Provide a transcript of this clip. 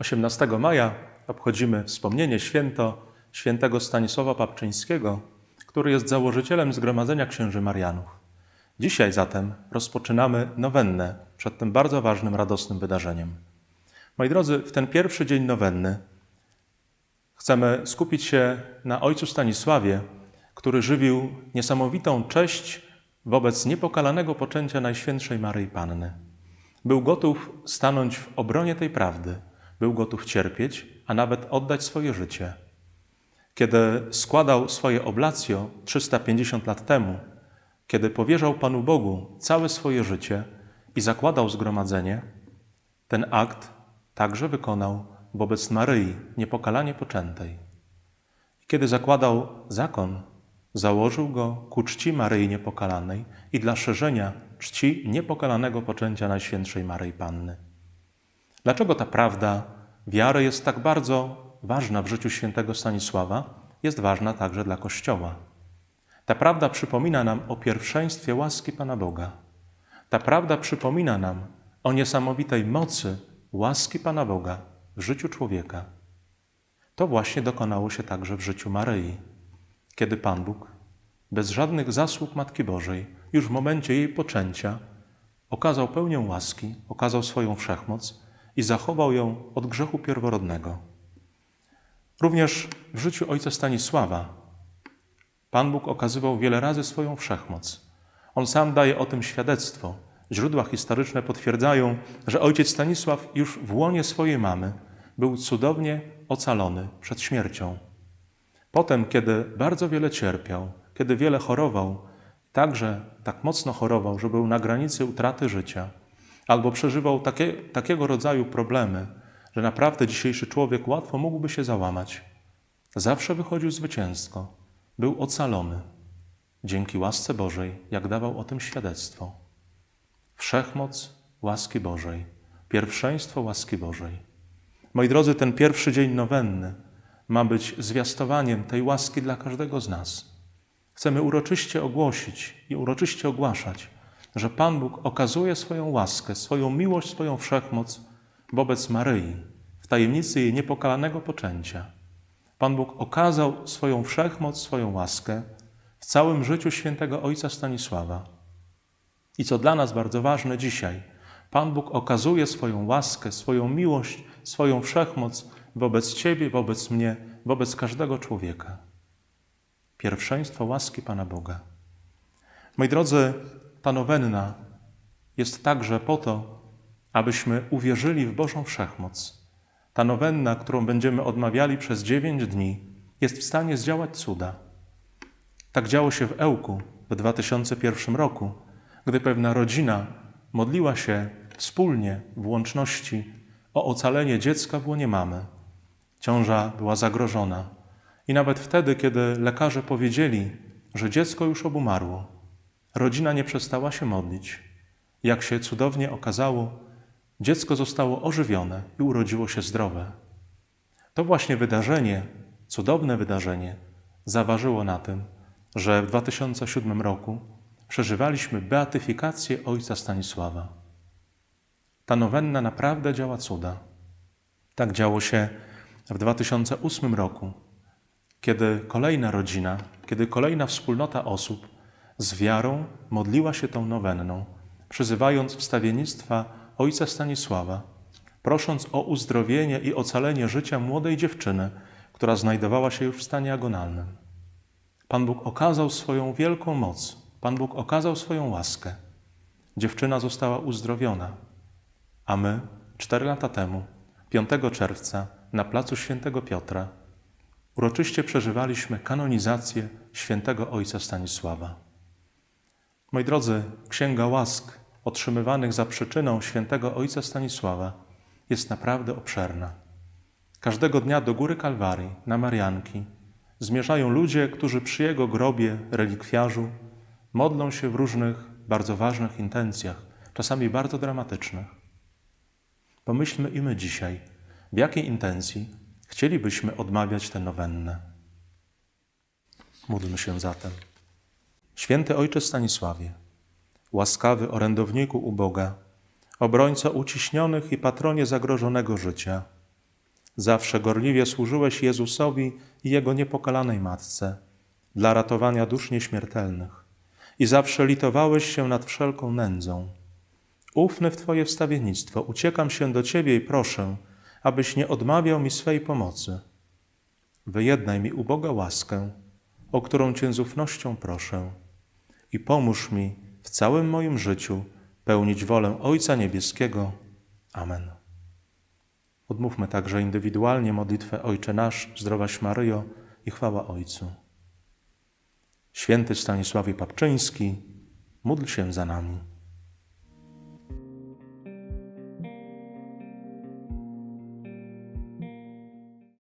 18 maja obchodzimy wspomnienie święto świętego Stanisława Papczyńskiego, który jest założycielem Zgromadzenia Księży Marianów. Dzisiaj zatem rozpoczynamy nowennę przed tym bardzo ważnym, radosnym wydarzeniem. Moi drodzy, w ten pierwszy dzień nowenny chcemy skupić się na ojcu Stanisławie, który żywił niesamowitą cześć wobec niepokalanego poczęcia Najświętszej Maryi Panny. Był gotów stanąć w obronie tej prawdy, był gotów cierpieć, a nawet oddać swoje życie. Kiedy składał swoje oblacjo 350 lat temu, kiedy powierzał Panu Bogu całe swoje życie i zakładał zgromadzenie, ten akt także wykonał wobec Maryi, niepokalanie poczętej. Kiedy zakładał zakon, założył go ku czci Maryi Niepokalanej i dla szerzenia czci niepokalanego poczęcia Najświętszej Maryi Panny. Dlaczego ta prawda wiary jest tak bardzo ważna w życiu świętego Stanisława? Jest ważna także dla Kościoła. Ta prawda przypomina nam o pierwszeństwie łaski Pana Boga. Ta prawda przypomina nam o niesamowitej mocy łaski Pana Boga w życiu człowieka. To właśnie dokonało się także w życiu Maryi, kiedy Pan Bóg, bez żadnych zasług Matki Bożej, już w momencie jej poczęcia, okazał pełnię łaski, okazał swoją wszechmoc i zachował ją od grzechu pierworodnego. Również w życiu ojca Stanisława Pan Bóg okazywał wiele razy swoją wszechmoc. On sam daje o tym świadectwo. Źródła historyczne potwierdzają, że ojciec Stanisław już w łonie swojej mamy był cudownie ocalony przed śmiercią. Potem, kiedy bardzo wiele cierpiał, kiedy wiele chorował, także tak mocno chorował, że był na granicy utraty życia, albo przeżywał takie, takiego rodzaju problemy, że naprawdę dzisiejszy człowiek łatwo mógłby się załamać. Zawsze wychodził zwycięsko, był ocalony dzięki łasce Bożej, jak dawał o tym świadectwo. Wszechmoc łaski Bożej, pierwszeństwo łaski Bożej. Moi drodzy, ten pierwszy dzień nowenny ma być zwiastowaniem tej łaski dla każdego z nas. Chcemy uroczyście ogłosić i uroczyście ogłaszać, że Pan Bóg okazuje swoją łaskę, swoją miłość, swoją wszechmoc wobec Maryi w tajemnicy jej niepokalanego poczęcia. Pan Bóg okazał swoją wszechmoc, swoją łaskę w całym życiu świętego Ojca Stanisława. I co dla nas bardzo ważne dzisiaj, Pan Bóg okazuje swoją łaskę, swoją miłość, swoją wszechmoc wobec Ciebie, wobec mnie, wobec każdego człowieka. Pierwszeństwo łaski Pana Boga. Moi drodzy, ta nowenna jest także po to, abyśmy uwierzyli w Bożą wszechmoc. Ta nowenna, którą będziemy odmawiali przez dziewięć dni, jest w stanie zdziałać cuda. Tak działo się w Ełku w 2001 roku, gdy pewna rodzina modliła się wspólnie w łączności o ocalenie dziecka w łonie mamy. Ciąża była zagrożona i nawet wtedy, kiedy lekarze powiedzieli, że dziecko już obumarło, rodzina nie przestała się modlić. Jak się cudownie okazało, dziecko zostało ożywione i urodziło się zdrowe. To właśnie wydarzenie, cudowne wydarzenie, zaważyło na tym, że w 2007 roku przeżywaliśmy beatyfikację ojca Stanisława. Ta nowenna naprawdę działa cuda. Tak działo się w 2008 roku, kiedy kolejna rodzina, kiedy kolejna wspólnota osób z wiarą modliła się tą nowenną, przyzywając wstawiennictwa ojca Stanisława, prosząc o uzdrowienie i ocalenie życia młodej dziewczyny, która znajdowała się już w stanie agonalnym. Pan Bóg okazał swoją wielką moc, Pan Bóg okazał swoją łaskę. Dziewczyna została uzdrowiona, a my cztery lata temu, 5 czerwca, na placu Świętego Piotra, uroczyście przeżywaliśmy kanonizację świętego ojca Stanisława. Moi drodzy, Księga Łask otrzymywanych za przyczyną świętego ojca Stanisława jest naprawdę obszerna. Każdego dnia do góry Kalwarii, na Marianki, zmierzają ludzie, którzy przy jego grobie, relikwiarzu, modlą się w różnych bardzo ważnych intencjach, czasami bardzo dramatycznych. Pomyślmy i my dzisiaj, w jakiej intencji chcielibyśmy odmawiać tę nowennę. Módlmy się zatem. Święty Ojcze Stanisławie, łaskawy orędowniku u Boga, obrońco uciśnionych i patronie zagrożonego życia, Zawsze gorliwie służyłeś Jezusowi i Jego niepokalanej Matce dla ratowania dusz nieśmiertelnych i zawsze litowałeś się nad wszelką nędzą. Ufny w Twoje wstawiennictwo, uciekam się do Ciebie i proszę, abyś nie odmawiał mi swej pomocy. Wyjednaj mi uboga łaskę, o którą Cię z ufnością proszę i pomóż mi w całym moim życiu pełnić wolę Ojca Niebieskiego. Amen. Odmówmy także indywidualnie modlitwę Ojcze Nasz, zdrowaś Maryjo i chwała Ojcu. Święty Stanisławie Papczyński, módl się za nami.